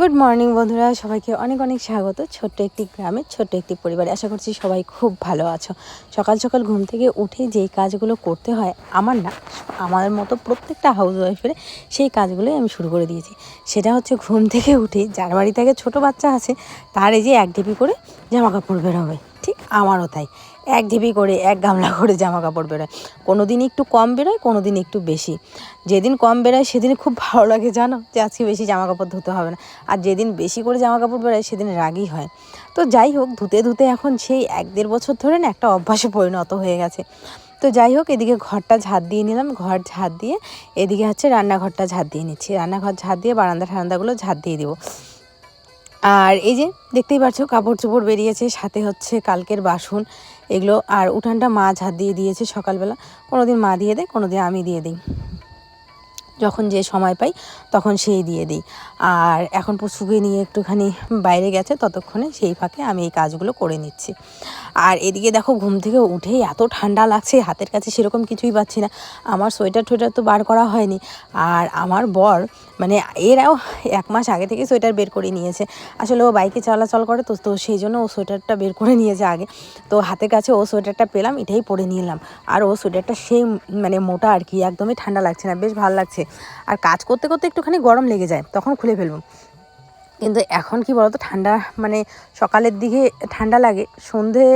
Good morning বন্ধুরা। সবাইকে অনেক অনেক স্বাগত। ছোট্ট একটি গ্রামে, ছোট্ট একটি পরিবারে। আশা করছি সবাই খুব ভালো আছো। সকাল সকাল ঘুম থেকে উঠে যেই কাজগুলো করতে হয়, আমার না, আমার মতো প্রত্যেকটা হাউস ওয়াইফের সেই কাজগুলোই আমি শুরু করে দিয়েছি। সেটা হচ্ছে ঘুম থেকে উঠে, যার বাড়ি থেকে ছোটো বাচ্চা আছে, তার এই যে এক ঢিপি করে জামা কাপড় বেরোবে ঠিক আমারও তাই। এক ঢিপি করে, এক গামলা করে জামা কাপড় বেরোয়। কোনো দিন একটু কম বেরোয় কোনো দিন একটু বেশি। যেদিন কম বেরোয়, সেদিন খুব ভালো লাগে, জানো? যে আজকে বেশি জামা কাপড় ধুতে হবে না। আর যেদিন বেশি করে জামা কাপড় বেরোয়, সেদিন রাগই হয়। তো যাই হোক, ধুতে ধুতে এখন সেই এক দেড় বছর ধরে না একটা অভ্যাসে পরিণত হয়ে গেছে। তো যাই হোক, এদিকে ঘরটা ঝাড় দিয়ে নিলাম। ঘর ঝাড় দিয়ে এদিকে হচ্ছে রান্নাঘরটা ঝাড় দিয়ে নিচ্ছি। রান্নাঘর ঝাড় দিয়ে বারান্দা ঠান্দাগুলো ঝাড় দিয়ে দিব। আর এই যে দেখতেই পাচ্ছ কাপড় চোপড় বেরিয়েছে, সাথে হচ্ছে কালকের বাসন। এগুলো, আর উঠানটা মা ঝাঁত দিয়ে দিয়েছে সকালবেলা। কোনো দিন মা দিয়ে দেয় কোনো দিন আমি দিয়ে দিই। যখন যে সময় পাই, তখন সেই দিয়ে দিই। আর এখন পুচুকে নিয়ে একটুখানি বাইরে গেছে, ততক্ষণে সেই ফাঁকে আমি এই কাজগুলো করে নিচ্ছি। আর এদিকে দেখো ঘুম থেকে উঠেই এত ঠান্ডা লাগছে, হাতের কাছে সেরকম কিছুই পাচ্ছি না। আমার সোয়েটার টোয়েটার তো বার করা হয়নি। আর আমার বর মানে এরাও এক মাস আগে থেকে সোয়েটার বের করে নিয়েছে। আসলে ও বাইকে চলাচল করে তো তো সেই জন্য ও সোয়েটারটা বের করে নিয়েছে আগে। তো হাতের কাছে ও সোয়েটারটা পেলাম, এটাই পরে নিলাম। আর ও সোয়েটারটা সেই মানে মোটা আর কি, একদমই ঠান্ডা লাগছে না, বেশ ভালো লাগছে। আর কাজ করতে করতে একটুখানি গরম লেগে যায়, তখন খুলে ফেলব। কিন্তু এখন কি বলতো, ঠান্ডা মানে সকালের দিকে ঠান্ডা লাগে, সন্ধে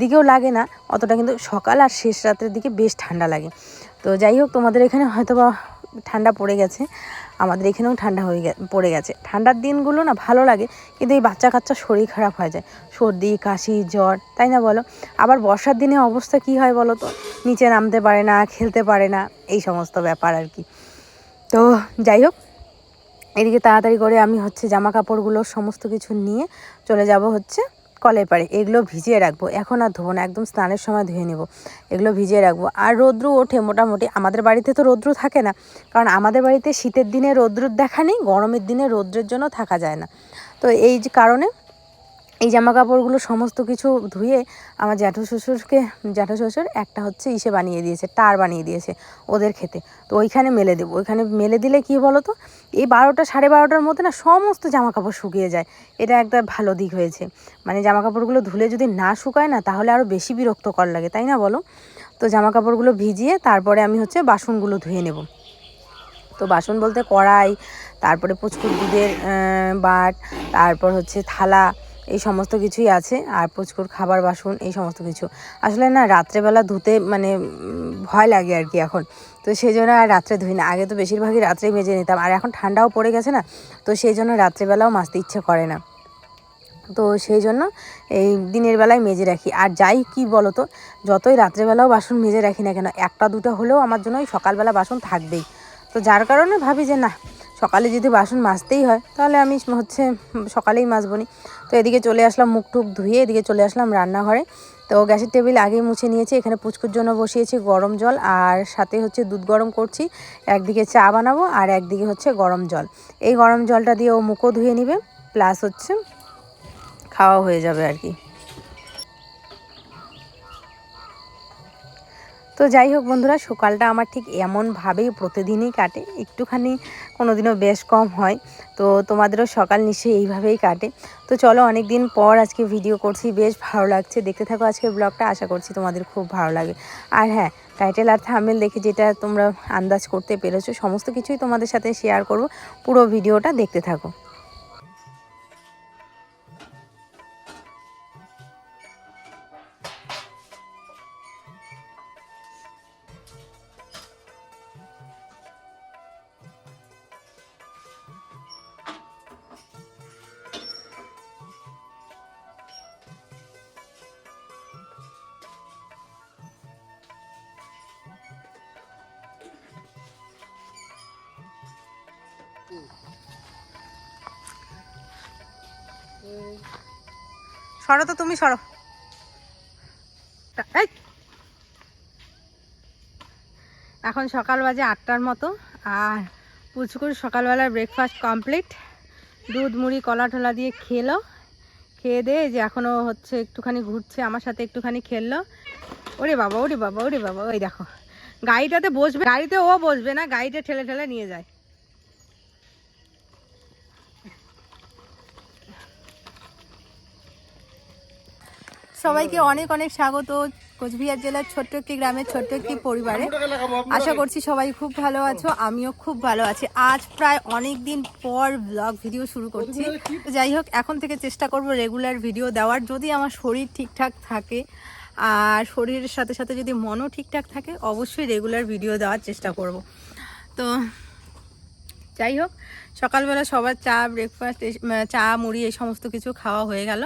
দিকেও লাগে না, অতটা কিন্তু সকাল আর শেষ রাতের দিকে বেশ ঠান্ডা লাগে। তো যাই হোক, তোমাদের এখানে হয়তো বা ঠান্ডা পড়ে গেছে, আমাদের এখানেও ঠান্ডা হয়ে পড়ে গেছে। ঠান্ডার দিনগুলো না ভালো লাগে, কিন্তু এই বাচ্চা কাচ্চা শরীর খারাপ হয়ে যায়। সর্দি, কাশি, জ্বর, তাই না বলো? আবার বর্ষার দিনে অবস্থা কি হয় বলো তো? নিচে নামতে পারে না, খেলতে পারে না, এই সমস্ত ব্যাপার আর কি। তো যাই হোক এদিকে তাড়াতাড়ি করে আমি হচ্ছে জামা কাপড়গুলো সমস্ত কিছু নিয়ে চলে যাব হচ্ছে কলের পাড়ে। এগুলো ভিজিয়ে রাখব। এখন আর ধোবো না, একদম স্নানের সময় ধুয়ে নেব। এগুলো ভিজিয়ে রাখব। আর রৌদ্র ওঠে মোটামুটি। আমাদের বাড়িতে তো রৌদ্র থাকে না। কারণ আমাদের বাড়িতে শীতের দিনে রৌদ্রুর দেখা নেই, গরমের দিনে রৌদ্রের জন্য থাকা যায় না। তো এই কারণে এই জামা কাপড়গুলো সমস্ত কিছু ধুয়ে আমার জ্যাঠু শ্বশুরকে, জ্যাঠু শ্বশুর একটা হচ্ছে ইসে বানিয়ে দিয়েছে, তার বানিয়ে দিয়েছে ওদের খেতে। তো ওইখানে মেলে দেবো। ওইখানে মেলে দিলে কি বলো তো, এই বারোটা সাড়ে বারোটার মধ্যে না সমস্ত জামা কাপড় শুকিয়ে যায়। এটা একটা ভালো দিক হয়েছে। মানে জামা কাপড়গুলো ধুলে যদি না শুকায় না, তাহলে আরও বেশি বিরক্তকর লাগে, তাই না বলো? তো জামা কাপড়গুলো ভিজিয়ে তারপরে আমি হচ্ছে বাসনগুলো ধুয়ে নেব। তো বাসন বলতে কড়াই, তারপরে পুচকুর দুধের বাট, তারপর হচ্ছে থালা এই সমস্ত কিছুই আছে, আর পুচকুর খাবার, বাসন, এই সমস্ত কিছু। আসলে না, রাত্রেবেলা ধুতে মানে ভয় লাগে আর কি এখন। তো সেই জন্য আর রাত্রে ধুই না। আগে তো বেশিরভাগই রাত্রে মেজে নিতাম। আর এখন ঠান্ডাও পড়ে গেছে না, তো সেই জন্য রাত্রেবেলাও মাজতে ইচ্ছে করে না। তো সেই জন্য এই দিনের বেলায় মেজে রাখি। আর যাই কি বলো তো যতই রাত্রেবেলাও বাসন মেজে রাখি না কেন, একটা দুটো হলেও আমার জন্য ওই সকালবেলা বাসন থাকবেই। তো যার কারণে ভাবি যে না সকালে যদি বাসন মাজতেই হয়, তাহলে আমি হচ্ছে সকালেই মাজবনি তো এদিকে চলে আসলাম, মুখ টুক ধুয়ে এদিকে চলে আসলাম রান্নাঘরে। তো গ্যাসের টেবিল আগেই মুছে নিয়েছি, এখানে পুচকুর জন্য বসিয়েছি গরম জল আর সাথে হচ্ছে দুধ গরম করছি। একদিকে চা বানাবো আর একদিকে হচ্ছে গরম জল। এই গরম জলটা দিয়ে ও মুখও ধুয়ে নিবে, প্লাস হচ্ছে খাওয়া হয়ে যাবে আর কি। তো যাই হোক বন্ধুরা, সকালটা আমার ঠিক এমনভাবেই প্রতিদিনই কাটে। একটুখানি কোনো দিনও বেশ কম হয়। তো তোমাদেরও সকাল নিশ্চয়ই এইভাবেই কাটে। তো চলো অনেক দিন পর আজকে ভিডিও করছি, বেশ ভালো লাগছে। দেখতে থাকো আজকের ব্লগটা আশা করছি তোমাদের খুব ভালো লাগে আর হ্যাঁ টাইটেল আর থামেল দেখে যেটা তোমরা আন্দাজ করতে পেরেছ, সমস্ত কিছুই তোমাদের সাথে শেয়ার করব। পুরো ভিডিওটা দেখতে থাকো। সরো তো, তুমি সরো। এখন সকাল বাজে আটটার মতো, আর পুচকুর সকালবেলার ব্রেকফাস্ট কমপ্লিট দুধ, মুড়ি, কলা টলা দিয়ে খেলো। খেয়ে দিয়ে যে এখনও হচ্ছে একটুখানি ঘুরছে, আমার সাথে একটুখানি খেললো। ওরে বাবা ওরে বাবা ওরে বাবা, ওই দেখো। গাড়িটাতে বসবে, গাড়িতে ও বসবে না গাড়িতে ঠেলে ঠেলে নিয়ে যায়। সবাইকে অনেক অনেক স্বাগত। কোচবিহার জেলার ছোট্ট একটি গ্রামের ছোট্ট একটি পরিবারে। আশা করছি সবাই খুব ভালো আছো, আমিও খুব ভালো আছি। আজ প্রায় অনেক দিন পর ব্লগ ভিডিও শুরু করছি। যাই হোক, এখন থেকে চেষ্টা করব রেগুলার ভিডিও দেওয়ার। যদি আমার শরীর ঠিকঠাক থাকে, আর শরীরের সাথে সাথে যদি মনও ঠিকঠাক থাকে, অবশ্যই রেগুলার ভিডিও দেওয়ার চেষ্টা করব। তো যাই হোক সকালবেলা সবার চা ব্রেকফাস্ট চা, মুড়ি এই সমস্ত কিছু খাওয়া হয়ে গেল।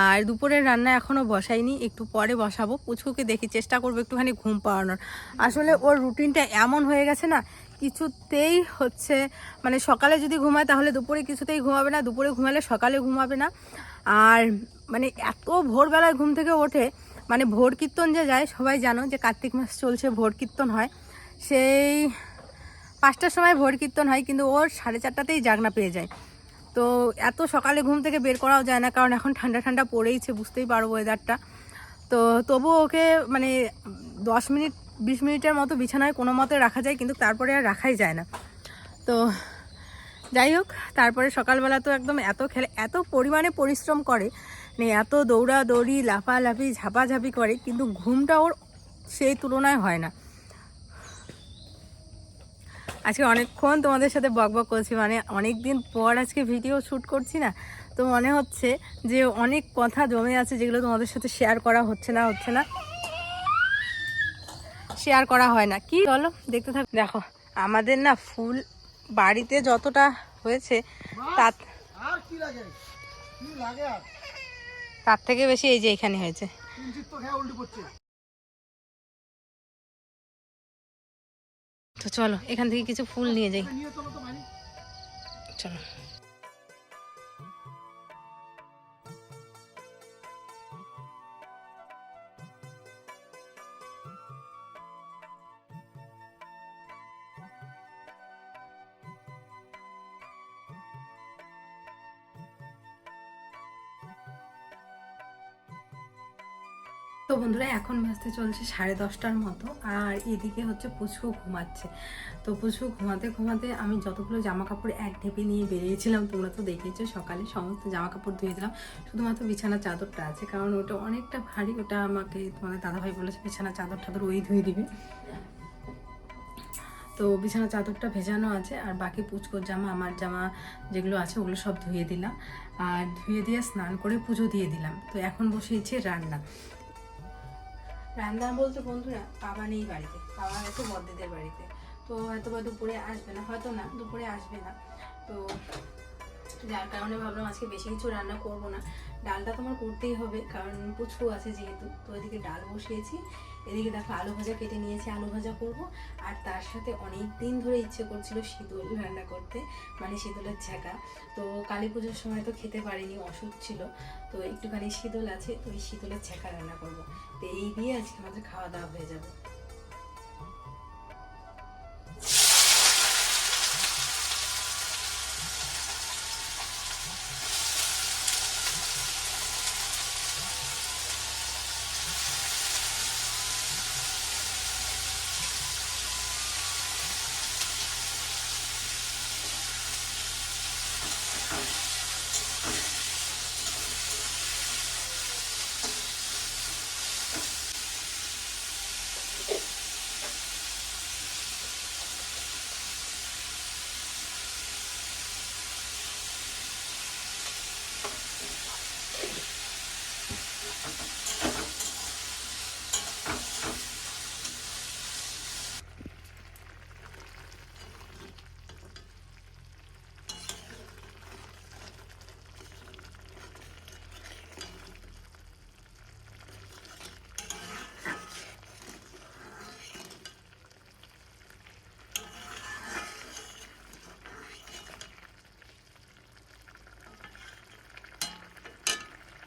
আর দুপুরের রান্না এখনও বসাইনি, একটু পরে বসাবো। পুচকুকে দেখি চেষ্টা করব একটুখানি ঘুম পাওয়ানোর আসলে ওর রুটিনটা এমন হয়ে গেছে না, কিছুতেই হচ্ছে মানে সকালে যদি ঘুমায় তাহলে দুপুরে কিছুতেই ঘুমাবে না, দুপুরে ঘুমালে সকালে ঘুমাবে না। আর মানে এত ভোরবেলায় ঘুম থেকে ওঠে মানে ভোর কীর্তন যে যায়, সবাই জানো যে কার্তিক মাস চলছে, ভোর কীর্তন হয়। সেই পাঁচটার সময় ভোর কীর্তন হয়, কিন্তু ওর সাড়ে চারটাতেই জাগনা পেয়ে যায়। তো এত সকালে ঘুম থেকে বের করাও যায় না, কারণ এখন ঠান্ডা ঠান্ডা পড়েইছে, বুঝতেই পারো ওয়েদারটা তো তবু ওকে মানে দশ মিনিট, বিশ মিনিটের মতো বিছানায় কোনো মতে রাখা যায়, কিন্তু তারপরে আর রাখাই যায় না। তো যাই হোক, তারপরে সকালবেলা তো একদম এত খেলে, এত পরিমাণে পরিশ্রম করে মানে এত দৌড়া দৌড়ি লাফালাফি, ঝাপাঝাপি করে, কিন্তু ঘুমটা ওর সেই তুলনায় হয় না। আজকে অনেকক্ষণ তোমাদের সাথে বক বক করছি মানে অনেক দিন পর আজকে ভিডিও শ্যুট করছি না। তো মনে হচ্ছে যে অনেক কথা জমে আছে যেগুলো তোমাদের সাথে শেয়ার করা হচ্ছে না হচ্ছে না। শেয়ার করা হয় না। কি চলো দেখতে থাক। দেখো আমাদের না ফুল বাড়িতে যতটা হয়েছে তার তার থেকে বেশি এই যে এখানে হয়েছে। তো চলো এখান থেকে কিছু ফুল নিয়ে যাই। চলো। তো বন্ধুরা, এখন বাজতে চলছে সাড়ে দশটার মতো, আর এদিকে হচ্ছে পুচকু ঘুমাচ্ছে। তো পুচকু ঘুমাতে ঘুমাতে আমি যতগুলো জামা কাপড় এক ঢেপে নিয়ে বেরিয়েছিলাম, তোমরা তো দেখেছ সকালে সমস্ত জামা কাপড় ধুয়ে দিলাম। শুধুমাত্র বিছানার চাদরটা আছে, কারণ ওটা অনেকটা ভারী, ওটা আমাকে তোমাদের দাদাভাই বলেছে বিছানার চাদর টাদর ওই ধুয়ে দিবে। তো বিছানার চাদরটা ভেজানো আছে, আর বাকি পুচকোর জামা, আমার জামা যেগুলো আছে ওগুলো সব ধুয়ে দিলাম। আর ধুয়ে দিয়ে স্নান করে পুজো দিয়ে দিলাম। তো এখন বসিয়েছি রান্না। রান্না বলতে বন্ধুরা, বাবা নেই বাড়িতে, বাবা হয়তো বদ্দিদের বাড়িতে। তো হয়তো বা দুপুরে আসবে না, হয়তো না, দুপুরে আসবে না। তো যার কারণে ভাবলাম আজকে বেশি কিছু রান্না করব না। ডালটা তোমার করতেই হবে, কারণ পুচকু আছে যেহেতু, তো ওইদিকে ডাল বসিয়েছি। এদিকে দেখো আলু ভাজা কেটে নিয়েছি, আলু ভাজা করব। আর তার সাথে অনেক দিন ধরে ইচ্ছে করছিল শীতল রান্না করতে মানে শীতলের ছ্যাঁকা তো কালী পুজোর সময় তো খেতে পারিনি, অসুখ ছিল। তো একটুখানি শীতল আছে, তো ওই শীতলের ছ্যাঁকা রান্না করব। তো এই দিয়ে আজকে আমাদের খাওয়া দাওয়া হয়ে যাবে।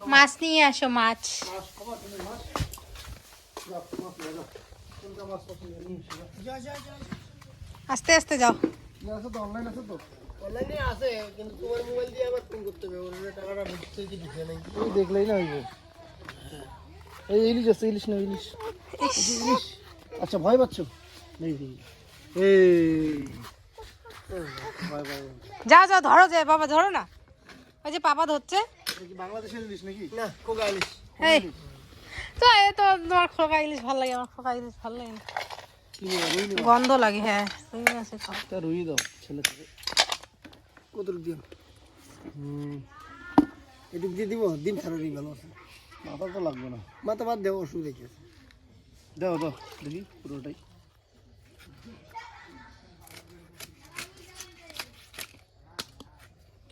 যাও। নিয়ে আসো মাছ। আস্তে আস্তে যাও। অনলাইন আছে তো অনলাইনে আছে কিন্তু তোমার মোবাইল দিয়ে আবার ফোন করতে হবে ওর টাকাটা ঢুকতে কি ঢুকে নাই এই দেখলেই না হইব এই ইলিশ আছে ইলিশ না ইলিশ ইলিশ আচ্ছা ভয় পাচ্ছ এই। যাও যাও ধরো যে বাবা ধরো না। ওই যে পাপা ধরছে। বাংলাদেশের ইলিশ নাকি? না কোকা ইলিশ। এই তো এ তো তোমার খোকা ইলিশ ভালো লাগে আমার খোকা ইলিশ ভালো লাগে রুই গন্ধ লাগে হ্যাঁ রুই তা। রুই দাও ছেলে থেকে। কত দিয়ে হুম। এদিক দিয়ে দিব দিন খারাপই ভালো আছে। মাথা তো লাগবে না। মাথা বাদ আছে দাও দাও দেখি পুরোটাই।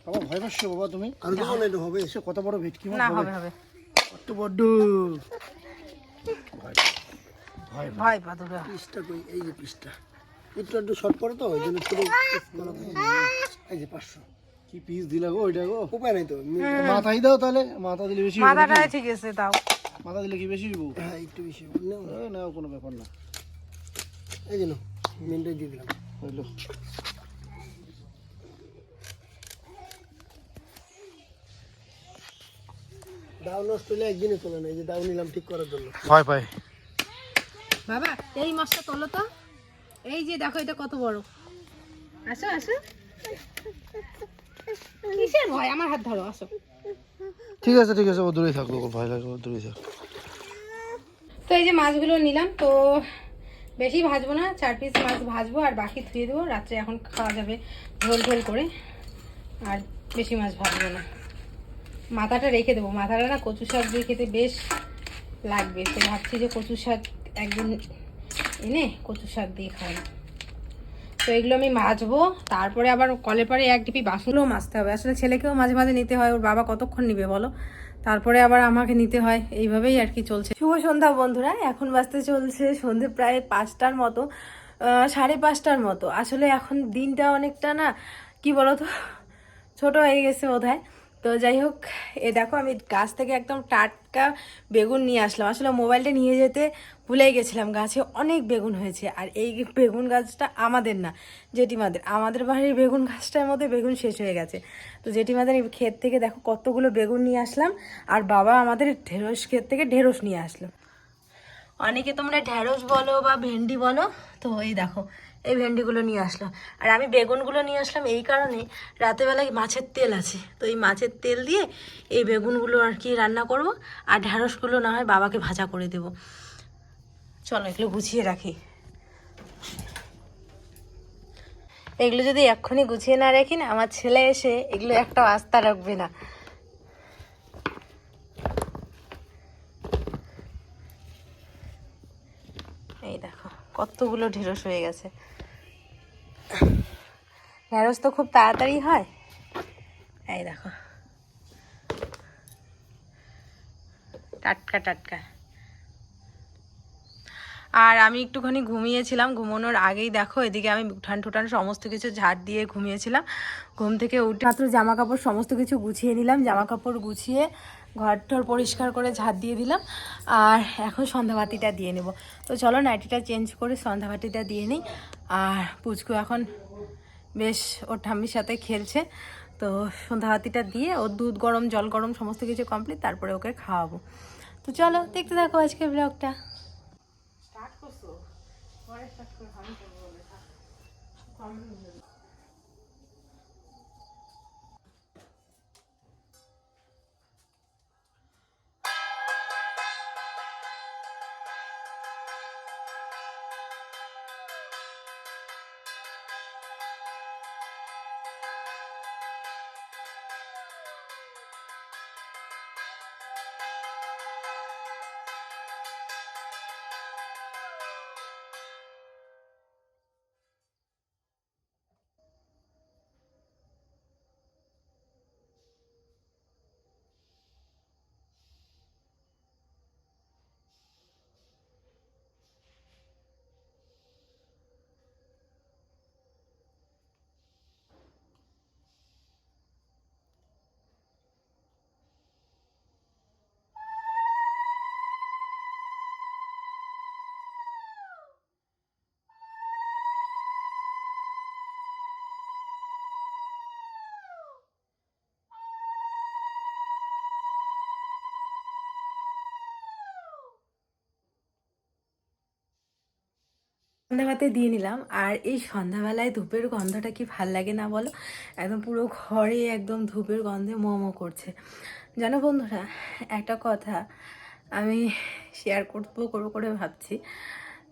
বাবা ভয় পাচ্ছো বাবা তুমি? আর এটা হবে। এসে কত বড় ভেটকি মাছ না হবে? হবে কত বড় ভয় ভয় পা দুটো পিসটা কই? এই যে পিসটা। একটু একটু শর্ট পড়ে তো ওই জন্য ছোট এই যে পাঁচশো। কি পিস দিলা গো ওইটা গো? উপায় নাই তো। মি- মাথায় দাও তাহলে। মাথা দিলে বেশি হবে মাথাটা ঠিক আছে তাও মাথা দিলে কি বেশি হইব? হ্যাঁ একটু বেশি নাও। না। কোনো ব্যাপার না। এই যে নাও মেনটাই দিয়ে দিলাম। হইল। দাও নষ্ট হলে একদিনে চলে না এই যে দাও নিলাম ঠিক করার জন্য। ভয় বাবা এই মাছটা তোলো তো। এই যে দেখো এটা কত বড়। আসো আসো। কিসের ভয়? আমার হাত ধরো আসো। ঠিক আছে ঠিক আছে ও দূরে থাকো ওর ভয় লাগবে ও থাক। তো এই যে মাছগুলো নিলাম তো বেশি ভাজবো না চার পিস মাছ ভাজবো আর বাকি ধুয়ে দেবো। রাত্রে এখন খাওয়া যাবে ঝোল ঝোল করে আর বেশি মাছ ভাজবো না। মাথাটা রেখে দেবো। মাথাটা না কচু শাক দিয়ে খেতে বেশ লাগবে। তো ভাবছি যে কচু শাক একদিন এনে কচু শাক দিয়ে খাই তো এগুলো আমি মাজবো। তারপরে আবার কলে পরে এক ডিপি বাসনগুলোও মাজতে হবে। আসলে ছেলেকেও মাঝে মাঝে নিতে হয়। ওর বাবা কতক্ষণ নিবে বলো? তারপরে আবার আমাকে নিতে হয়। এইভাবেই আর কি চলছে। শুভ সন্ধ্যা বন্ধুরা। এখন বাজতে চলছে সন্ধে প্রায় পাঁচটার মতো সাড়ে পাঁচটার মতো। আসলে এখন দিনটা অনেকটা না, কি বলো তো ছোট হয়ে গেছে বোধ তো যাই হোক, এ দেখো আমি গাছ থেকে একদম টাটকা বেগুন নিয়ে আসলাম। আসলে মোবাইলটা নিয়ে যেতে ভুলেই গেছিলাম, গাছে অনেক বেগুন হয়েছে আর এই বেগুন গাছটা আমাদের না, জেঠিমাদের। আমাদের বাড়ির বেগুন গাছটার মধ্যে বেগুন শেষ হয়ে গেছে। তো জেঠিমাদের ক্ষেত থেকে দেখো কতগুলো বেগুন নিয়ে আসলাম আর বাবা আমাদের ঢেঁড়স ক্ষেত থেকে ঢেঁড়স নিয়ে আসলো। অনেকে তোমরা ঢ্যাঁড়স বলো বা ভেন্ডি বলো, তো এই দেখো এই ভেন্ডিগুলো নিয়ে আসলাম। আর আমি বেগুনগুলো নিয়ে আসলাম এই কারণে রাতেবেলায় মাছের তেল আছে। তো এই মাছের তেল দিয়ে এই বেগুনগুলো আর কি রান্না করব আর ঢ্যাঁড়সগুলো না হয় বাবাকে ভাজা করে দেব। চলো এগুলো গুছিয়ে রাখি। এগুলো যদি এক্ষুনি গুছিয়ে না রাখি না, আমার ছেলে এসে এগুলো একটা আস্থা রাখবে না এই দেখো কতগুলো ঢেঁড়স হয়ে গেছে। ঢেঁড়স তো খুব তাড়াতাড়ি হয়। এই দেখো। টাটকা টাটকা। আর আমি একটুখানি ঘুমিয়েছিলাম, ঘুমানোর আগেই দেখো, এদিকে আমি উঠান টুঠান সমস্ত কিছু ঝাড় দিয়ে ঘুমিয়েছিলাম। ঘুম থেকে উঠে মাত্র জামা কাপড় সমস্ত কিছু গুছিয়ে নিলাম। জামা কাপড় গুছিয়ে ঘর টর পরিষ্কার করে ঝাড় দিয়ে দিলাম, আর এখন সন্ধ্যাবাতিটা দিয়ে নেব। তো চলো নাইটিটা চেঞ্জ করে সন্ধ্যাবাতিটা দিয়ে নিই, আর পুচকু এখন বেশ ওর ঠাম্মির সাথে খেলছে। তো সন্ধ্যাবাতিটা দিয়ে ওর দুধ গরম, জল গরম, সমস্ত কিছু কমপ্লিট তারপরে ওকে খাওয়াবো। তো চলো দেখতে থাকো আজকে ব্লগটা স্টার্ট করছ? স্টার্ট সন্ধ্যাবাতে দিয়ে নিলাম। আর এই সন্ধ্যাবেলায় ধূপের গন্ধটা কি ভালো লাগে না বলো? একদম পুরো ঘরে একদম ধূপের গন্ধে মোমো করছে। জানো বন্ধুরা, একটা কথা আমি শেয়ার করব করব করে ভাবছি।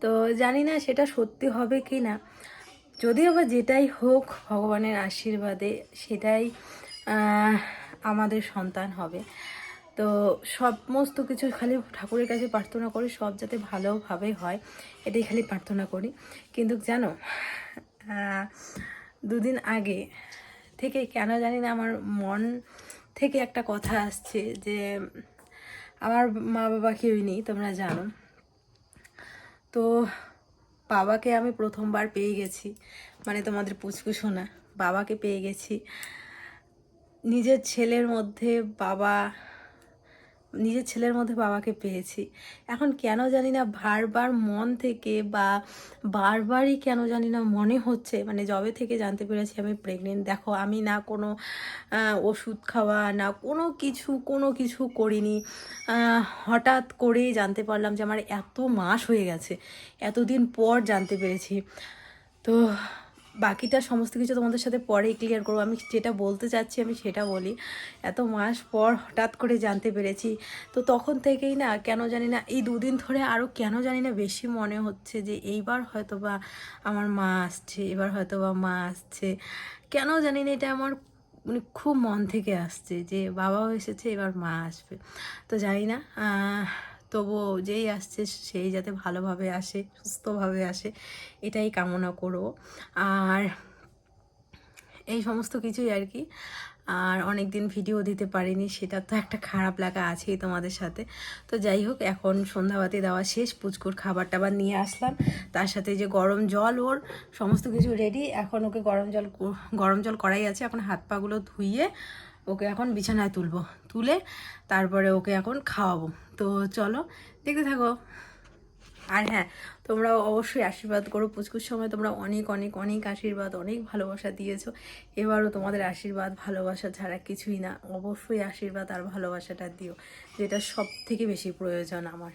তো জানি না সেটা সত্যি হবে কি না। যদিও বা যেটাই হোক ভগবানের আশীর্বাদে সেটাই আমাদের সন্তান হবে। তো সমস্ত কিছু খালি ঠাকুরের কাছে প্রার্থনা করি, সব যাতে ভালোভাবে হয়, এটাই খালি প্রার্থনা করি। কিন্তু জানো দুদিন আগে থেকে কেন জানি না আমার মন থেকে একটা কথা আসছে যে আমার মা বাবা কেউই নেই, তোমরা জানো। তো বাবাকে আমি প্রথমবার পেয়ে গেছি মানে তোমাদের পুচকু শোনা বাবাকে পেয়ে গেছি। নিজের ছেলের মধ্যে বাবা নিজের ছেলের মধ্যে বাবাকে পেয়েছি। এখন কেন জানি না বারবার মন থেকে বা বারবারই কেন জানি না মনে হচ্ছে মানে জবে থেকে জানতে পেরেছি আমি প্রেগনেন্ট দেখো, আমি না কোনো ওষুধ খাওয়া, না কোনো কিছু কোনো কিছু করিনি। হঠাৎ করেই জানতে পারলাম যে আমার এত মাস হয়ে গেছে, এতদিন পর জানতে পেরেছি। তো বাকিটা সমস্ত কিছু তোমাদের সাথে পরেই ক্লিয়ার করব। আমি যেটা বলতে চাচ্ছি, আমি সেটা বলি। এত মাস পর হঠাৎ করে জানতে পেরেছি। তো তখন থেকেই না, কেন জানি না, এই দুদিন ধরে আরও কেন জানি না বেশি মনে হচ্ছে যে, এইবার হয়তো বা আমার মা আসছে, এবার হয়তো বা মা আসছে। কেন জানি না, এটা আমার মানে খুব মন থেকে আসছে যে, বাবাও এসেছে, এবার মা আসবে। তো জানি না তবুও যেই আসছে সেই যাতে ভালোভাবে আসে, সুস্থভাবে আসে, এটাই কামনা করব আর এই সমস্ত কিছুই আর কি। আর অনেক দিন ভিডিও দিতে পারিনি, সেটা তো একটা খারাপ লাগা আছেই তোমাদের সাথে। তো যাই হোক, এখন সন্ধ্যাবাতি দেওয়া শেষ, পুচকুর খাবার টাবার নিয়ে আসলাম। তার সাথে যে গরম জল, ওর সমস্ত কিছু রেডি এখন ওকে গরম জল গরম জল করাই আছে, এখন হাত পাগুলো ধুইয়ে ওকে এখন বিছানায় তুলবো। তুলে তারপরে ওকে এখন খাওয়াবো। তো চলো, দেখতে থাকো। আর হ্যাঁ তোমরা অবশ্যই আশীর্বাদ করো। পুচকুর সময় তোমরা অনেক অনেক অনেক আশীর্বাদ, অনেক ভালোবাসা দিয়েছ। এবারও তোমাদের আশীর্বাদ, ভালোবাসা ছাড়া কিছুই না। অবশ্যই আশীর্বাদ আর ভালোবাসাটা দিও, যেটা সব থেকে বেশি প্রয়োজন আমার।